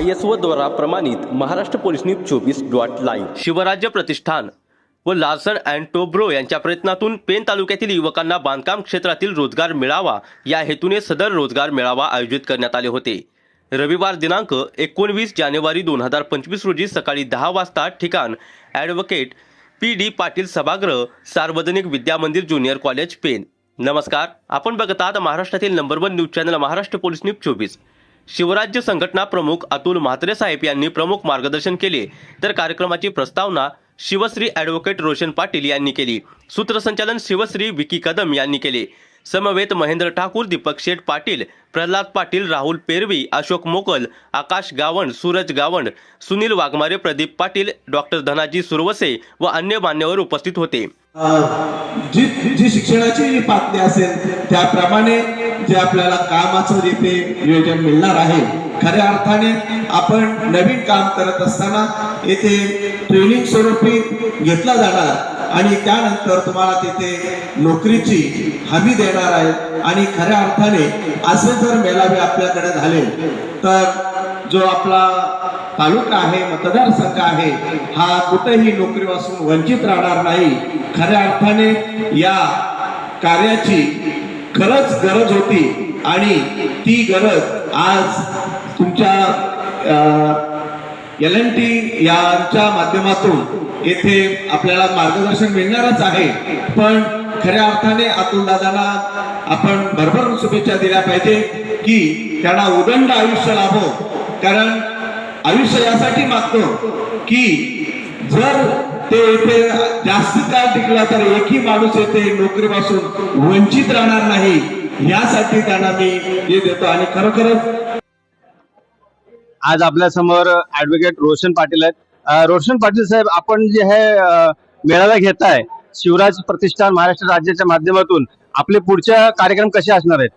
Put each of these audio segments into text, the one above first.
I S O द्वारा प्रमाणित Maharashtra police news चोवीस डॉट लाईव्ह. शिवराज्य प्रतिष्ठान व लार्सन अँड टोब्रो यांच्या प्रयत्नातून पेन तालुक्यातील युवकांना बांधकाम क्षेत्रातील रोजगार मिळावा या हेतूने सदर रोजगार मेळावा आयोजित करण्यात आले होते. रविवार दिनांक एकोणवीस जानेवारी दोन हजार पंचवीस रोजी सकाळी दहा वाजता ठिकाण ॲडव्होकेट पी डी पाटील सभागृह सार्वजनिक विद्यामंदिर ज्युनियर कॉलेज पेन नमस्कार आपण बघत आहात महाराष्ट्रातील number one news channel Maharashtra police news चोवीस. शिवराज्य संघटना प्रमुख अतुल म्हात्रे साहेब यांनी प्रमुख मार्गदर्शन केले. तर कार्यक्रमाची प्रस्तावना शिवश्री ॲडव्होकेट रोशन पाटील यांनी केली. सूत्रसंचालन शिवश्री विकी कदम यांनी केले. समवेत महेंद्र ठाकूर दीपक शेठ पाटील प्रल्हाद पाटील राहुल पेरवी अशोक मोकल आकाश गावंड सूरज गावंड सुनील वाघमारे प्रदीप पाटील डॉक्टर धनाजी सुरवसे व अन्य मान्यवर उपस्थित होते. जी जी शिक्षणाची पातळी असेल त्याप्रमाणे जे आपल्याला कामाचं तिथे नियोजन मिळणार आहे खऱ्या अर्थाने आपण नवीन काम करत असताना येथे ट्रेनिंग स्वरूपी घेतला जाणार आणि त्यानंतर तुम्हाला तिथे नोकरीची हमी देणार आहे. आणि खऱ्या अर्थाने असे जर मेळावे आपल्याकडे झाले तर जो आपला तालुका आहे मतदारसंघ आहे हा कुठेही नोकरीपासून वंचित राहणार नाही. खऱ्या अर्थाने या कार्याची खरंच गरज होती. आणि ती गरज आज तुमच्या एल एन टी यांच्या माध्यमातून येथे आपल्याला मार्गदर्शन मिळणारच आहे. पण खऱ्या अर्थाने अतुल आपण भरभरून शुभेच्छा दिल्या पाहिजे की त्यांना उदंड आयुष्य लाभो. कारण आयुष्य यासाठी मागतो की जर ते येथे जास्त काळ टिकला तर एकही माणूस येथे नोकरीपासून वंचित राहणार नाही यासाठी त्यांना मी हे देतो. आणि खरोखरच आज आपल्यासमोर ऍडव्होकेट रोशन पाटील आहेत. रोशन पाटील साहेब आपण जे हे मेळावा घेताय शिवराज प्रतिष्ठान महाराष्ट्र राज्याच्या माध्यमातून आपले पुढच्या कार्यक्रम कसे असणार आहेत?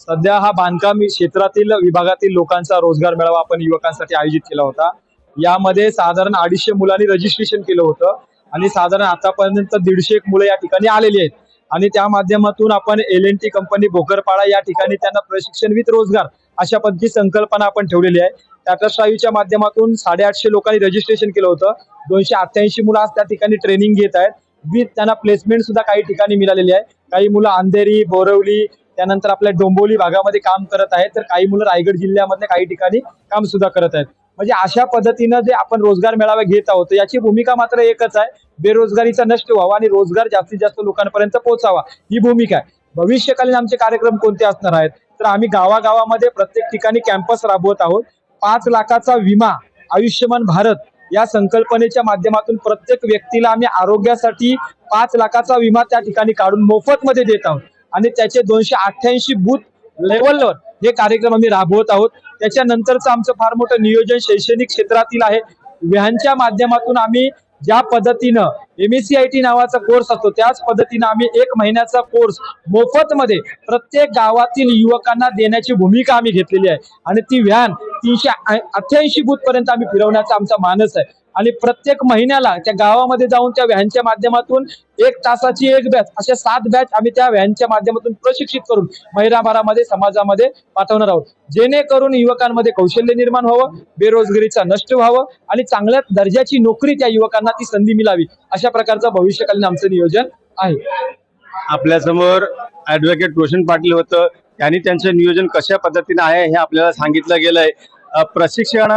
सध्या हा बांधकाम क्षेत्रातील विभागातील लोकांचा रोजगार मेळावा आपण युवकांसाठी आयोजित केला होता. यामध्ये साधारण अडीचशे मुलांनी रजिस्ट्रेशन केलं होतं. आणि साधारण आतापर्यंत दीडशे एक मुलं या ठिकाणी आलेली आहेत. आणि त्या माध्यमातून आपण L N T company Bhokarpada या ठिकाणी त्यांना प्रशिक्षण विथ रोजगार अशा पद्धती संकल्पना आपण ठेवलेली आहे. टाटा स्ट्राईव्हच्या माध्यमातून साडेआठशे लोकांनी रजिस्ट्रेशन केलं होतं. दोनशे अठ्ठ्याऐंशी मुलं आज त्या ठिकाणी ट्रेनिंग घेत आहेत. विथ त्यांना प्लेसमेंट सुद्धा काही ठिकाणी मिळालेली आहे. काही मुलं अंधेरी बोरवली त्यानंतर आपल्या डोंबोली भागामध्ये काम करत आहेत. तर काही मुलं रायगड जिल्ह्यामधल्या काही ठिकाणी काम सुद्धा करत आहेत. म्हणजे अशा पद्धतीनं जे आपण रोजगार मेळावे घेत आहोत तर याची भूमिका मात्र एकच आहे. बेरोजगारीचा नष्ट व्हावा आणि रोजगार जास्तीत जास्त लोकांपर्यंत पोहोचावा. ही भूमिका आहे. भविष्यकालीन आमचे कार्यक्रम कोणते असणार आहेत? तर आम्ही गावागावामध्ये प्रत्येक ठिकाणी कॅम्पस राबवत आहोत. पाच लाखाचा विमा आयुष्यमान भारत या संकल्पनेच्या माध्यमातून प्रत्येक व्यक्तीला आम्ही आरोग्यासाठी पाच लाखाचा विमा त्या ठिकाणी काढून मोफत मध्ये देत आहोत. आणि त्याचे दोनशे अठ्ठ्याऐंशी बूथ लेवलवर हे कार्यक्रम आम्ही राबवत आहोत. त्याच्यानंतरचं आमचं फार मोठं नियोजन शैक्षणिक क्षेत्रातील आहे. व्हॅनच्या माध्यमातून आम्ही ज्या पद्धतीनं एम सी आय टी नावाचा कोर्स असतो. त्याच पद्धतीनं आम्ही एक महिन्याचा कोर्स मोफत मध्ये प्रत्येक गावातील युवकांना देण्याची भूमिका आम्ही घेतलेली आहे. आणि ती व्हॅन तीनशे अठ्ठ्याऐंशी बूथ पर्यंत आम्ही फिरवण्याचा आमचा मानस आहे. आणि प्रत्येक महिन्याला त्या गावामध्ये जाऊन त्या व्हॅनच्या माध्यमातून एक तासाची एक बॅच अशा सात बॅच आम्ही त्या व्हॅनच्या माध्यमातून प्रशिक्षित करून महिनाभरामध्ये समाजामध्ये पाठवणार आहोत. जेणेकरून युवकांमध्ये कौशल्य निर्माण व्हावं बेरोजगारीचा नष्ट व्हावं आणि चांगल्या दर्जाची नोकरी त्या युवकांना ती संधी मिळावी अशा प्रकारचं भविष्यकालीन आमचं नियोजन आहे. आपल्यासमोर ऍडव्होकेट रोशन पाटील होतं. त्यांनी त्यांचं नियोजन कशा पद्धतीने आहे हे आपल्याला सांगितलं गेलंय.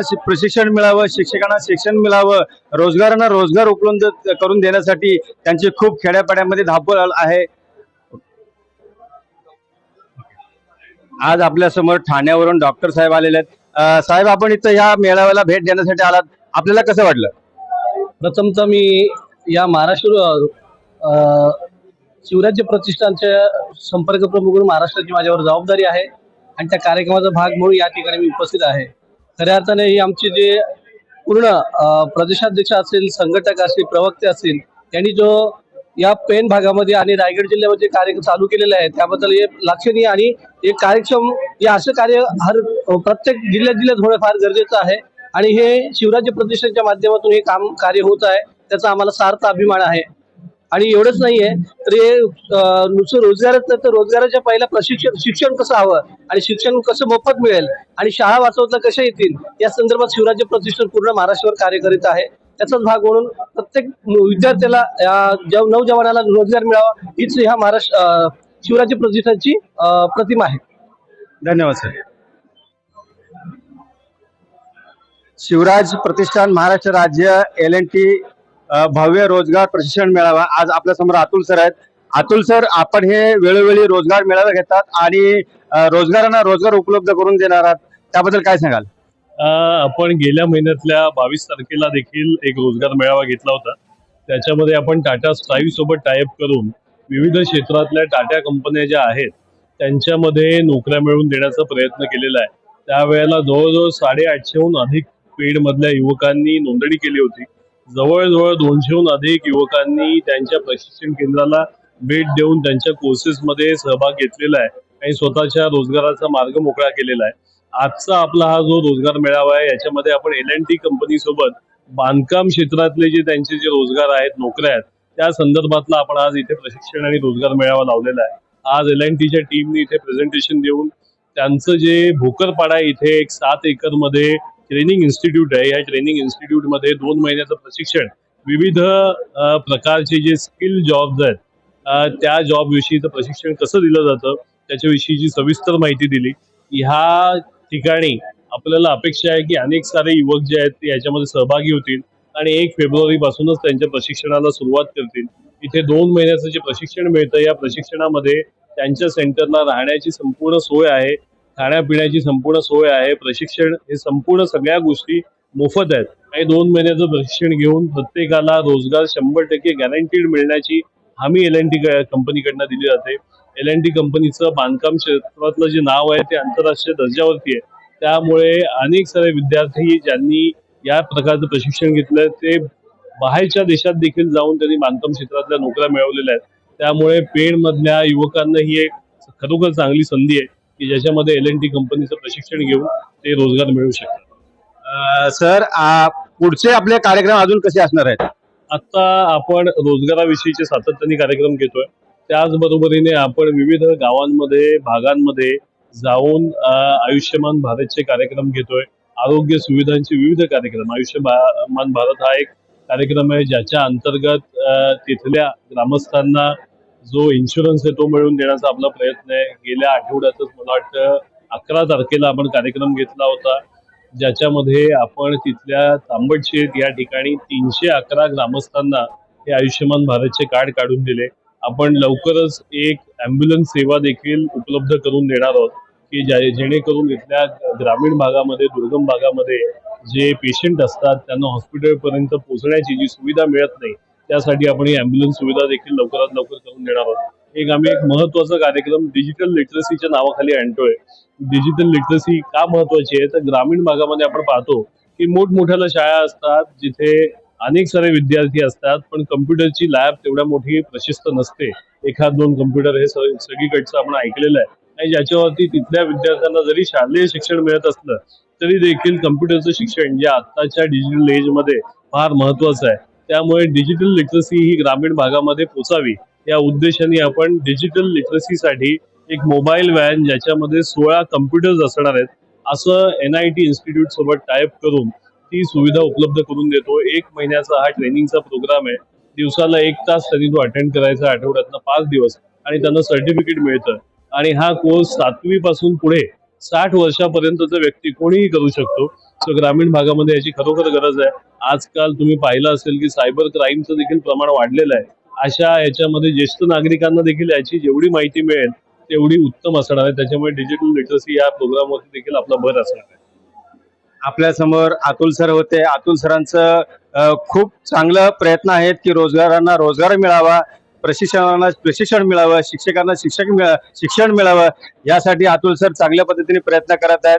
शि- प्रशिक्षण मिळावं शिक्षकांना शिक्षण मिळावं रोजगारांना रोजगार उपलब्ध करून देण्यासाठी त्यांची खूप खेड्यापाड्यामध्ये धावपळ आहे. आज आपल्यासमोर ठाण्यावरून डॉक्टर साहेब आलेले आहेत. साहेब आपण इथं ह्या मेळाव्याला भेट देण्यासाठी आलात. आपल्याला कसं वाटलं? प्रथमतः मी या महाराष्ट्र शिवराज्य प्रतिष्ठानच्या संपर्क प्रमुख म्हणून महाराष्ट्राची माझ्यावर जबाबदारी आहे आणि त्या कार्यक्रमाचा भाग म्हणून या ठिकाणी मी उपस्थित आहे. खऱ्या अर्थाने ही आमची जे पूर्ण प्रदेशाध्यक्ष असेल संघटक असतील प्रवक्ते असतील यांनी जो या पेन भागामध्ये आणि रायगड जिल्ह्यामध्ये जे कार्य चालू केलेले आहे त्याबद्दल हे लक्षणीय आणि हे कार्यक्षम हे असं कार्य हर प्रत्येक जिल्ह्यात जिल्ह्यात होणं फार गरजेचं आहे. आणि हे शिवराज्य प्रतिष्ठानच्या माध्यमातून हे काम कार्य होत आहे. त्याचा आम्हाला सार्थ अभिमान आहे. आणि एवढंच नाहीये तर हे नुसतं रोजगारच नाही तर रोजगाराच्या पहिला प्रशिक्षण शिक्षण कसं हवं आणि शिक्षण कसं मोफत मिळेल आणि शाळा वाचवता कशा येतील या संदर्भात शिवराज्य प्रतिष्ठान पूर्ण महाराष्ट्रावर कार्य करीत आहे. त्याचाच भाग म्हणून प्रत्येक विद्यार्थ्याला नवजवानाला रोजगार मिळावा हीच ह्या महाराष्ट्र शिवराज्य प्रतिष्ठानची प्रतिमा आहे. धन्यवाद सर. शिवराज प्रतिष्ठान महाराष्ट्र राज्य एल एन टी भव्य रोजगार प्रशिक्षण मेळावा. आज आपल्यासमोर अतुल सर आहेत. अतुल सर आपण हे वेळोवेळी रोजगार मेळावे घेतात आणि रोजगारांना रोजगार उपलब्ध करून देणार आहात. त्याबद्दल काय सांगाल? आपण गेल्या महिन्यातल्या बावीस तारखेला देखील एक रोजगार मेळावा घेतला होता. त्याच्यामध्ये आपण टाटा स्ट्राईव्ह सोबत टायअप करून विविध क्षेत्रातल्या टाटा कंपन्या ज्या आहेत त्यांच्यामध्ये नोकऱ्या मिळवून देण्याचा प्रयत्न केलेला आहे. त्यावेळेला जवळजवळ साडेआठशेहून अधिक पेडमधल्या युवकांनी नोंदणी केली होती. जवळजवळ दोनशेहून अधिक युवकांनी त्यांच्या प्रशिक्षण केंद्राला भेट देऊन त्यांच्या कोर्सेसमध्ये सहभाग घेतलेला आहे आणि स्वतःच्या रोजगाराचा मार्ग मोकळा केलेला आहे. आजचा आपला हा जो रोजगार मेळावा आहे याच्यामध्ये आपण एल एन टी कंपनी सोबत बांधकाम क्षेत्रातले जे त्यांचे जे रोजगार आहेत नोकऱ्या आहेत त्या संदर्भातला आपण आज इथे प्रशिक्षण आणि रोजगार मेळावा लावलेला आहे. आज एल एन टीच्या टीमने इथे प्रेझेंटेशन देऊन त्यांचं जे भोकरपाडा आहे इथे एक सात एकरमध्ये ट्रेनिंग इन्स्टिट्यूट आहे. या ट्रेनिंग इन्स्टिट्यूटमध्ये दोन महिन्याचं प्रशिक्षण. विविध प्रकारचे जे स्किल जॉब्स आहेत त्या जॉबविषयीचं प्रशिक्षण कसं दिलं जातं त्याच्याविषयीची सविस्तर माहिती दिली. ह्या ठिकाणी आपल्याला अपेक्षा आहे की अनेक सारे युवक जे आहेत ते याच्यामध्ये सहभागी होतील आणि एक फेब्रुवारीपासूनच त्यांच्या प्रशिक्षणाला सुरुवात करतील. इथे दोन महिन्याचं जे प्रशिक्षण मिळतं या प्रशिक्षणामध्ये त्यांच्या सेंटरला राहण्याची संपूर्ण सोय आहे. खाण्यापिण्याची संपूर्ण सोय आहे. प्रशिक्षण हे संपूर्ण सगळ्या गोष्टी मोफत आहेत. आणि दोन महिन्याचं प्रशिक्षण घेऊन प्रत्येकाला रोजगार शंभर टक्के गॅरंटीड मिळण्याची हमी एल एन टी कंपनीकडनं दिली जाते. एल एन टी कंपनीचं बांधकाम क्षेत्रातलं जे नाव आहे ते आंतरराष्ट्रीय दर्जावरती आहे. त्यामुळे अनेक सारे विद्यार्थी ज्यांनी या प्रकारचं प्रशिक्षण घेतलं ते बाहेरच्या देशात देखील जाऊन त्यांनी बांधकाम क्षेत्रातल्या नोकऱ्या मिळवलेल्या आहेत. त्यामुळे पेणमधल्या युवकांना ही एक खरोखर चांगली संधी आहे. की ज्याच्यामध्ये एल एन टी कंपनीचं प्रशिक्षण घेऊन ते रोजगार मिळवू शकतात. सर आ, पुढचे आपले कार्यक्रम अजून कसे असणार आहेत? आता आपण रोजगाराविषयीचे सातत्याने कार्यक्रम घेतोय. त्याचबरोबरीने आपण विविध गावांमध्ये भागांमध्ये जाऊन आयुष्यमान भारतचे कार्यक्रम घेतोय. आरोग्य सुविधांचे विविध कार्यक्रम. आयुष्यमान भारत हा एक कार्यक्रम आहे ज्याच्या अंतर्गत तिथल्या ग्रामस्थांना जो इन्शुरन्स आहे तो मिळवून देण्याचा आपला प्रयत्न आहे. गेल्या आठवड्यातच मला वाटतं अकरा तारखेला आपण कार्यक्रम घेतला होता. ज्याच्यामध्ये आपण तिथल्या तांबटशेत या ठिकाणी तीनशे अकरा ग्रामस्थांना हे आयुष्यमान भारतचे कार्ड काढून दिले. आपण लवकरच एक ॲम्ब्युलन्स सेवा देखील उपलब्ध करून देणार आहोत की ज्या जेणेकरून इथल्या ग्रामीण भागामध्ये दुर्गम भागामध्ये जे पेशंट असतात त्यांना हॉस्पिटलपर्यंत पोहोचण्याची जी सुविधा मिळत नाही त्यासाठी आपण ही सुविधा देखील लवकरात लवकर करून देणार आहोत. एक आम्ही एक महत्त्वाचा कार्यक्रम डिजिटल लिटरसीच्या नावाखाली आणतोय. डिजिटल लिटरसी का महत्वाची आहे? तर ग्रामीण भागामध्ये आपण पाहतो की मोठमोठ्याला शाळा असतात जिथे अनेक सारे विद्यार्थी असतात पण कम्प्युटरची लॅब तेवढ्या मोठी प्रशिस्त नसते. एखाद दोन कम्प्युटर हे सगळीकडचं आपण ऐकलेलं आहे. आणि ज्याच्यावरती तिथल्या विद्यार्थ्यांना जरी शालेय शिक्षण मिळत असलं तरी देखील कम्प्युटरचं शिक्षण जे आत्ताच्या डिजिटल एजमध्ये फार महत्वाचं आहे. त्यामुळे डिजिटल लिटरसी ही ग्रामीण भागामध्ये पोचावी. या उद्देशाने आपण डिजिटल लिटरसीसाठी एक मोबाईल व्हॅन ज्याच्यामध्ये सोळा कम्प्युटर्स असणार आहेत असं एन आय टी इन्स्टिट्यूट सोबत टायप करून ती सुविधा उपलब्ध करून देतो. एक महिन्याचा हा ट्रेनिंगचा प्रोग्राम आहे. दिवसाला एक तास त्यांनी तो अटेंड करायचा आठवड्यातनं पाच दिवस आणि त्यांना सर्टिफिकेट मिळतं. आणि हा कोर्स सातवी पासून पुढे साठ वर्षापर्यंतचा व्यक्ती कोणीही करू शकतो. सो ग्रामीण भागामध्ये याची खरोखर गरज आहे. आजकाल तुम्ही पाहिलं असेल की सायबर क्राईमचं देखील प्रमाण वाढलेलं आहे. अशा याच्यामध्ये ज्येष्ठ नागरिकांना देखील याची जेवढी माहिती मिळेल तेवढी उत्तम असणार आहे. त्याच्यामुळे डिजिटल लिटरसी या प्रोग्रामवरती देखील आपला भर असणार आहे. आपल्यासमोर अतुल सर होते. अतुल सरांचं खूप चांगलं प्रयत्न आहेत की रोजगारांना रोजगार मिळावा प्रशिक्षणाला प्रशिक्षण मिळावं शिक्षकांना शिक्षक शिक्षण मिळावं. यासाठी अतुल सर चांगल्या पद्धतीने प्रयत्न करत आहेत.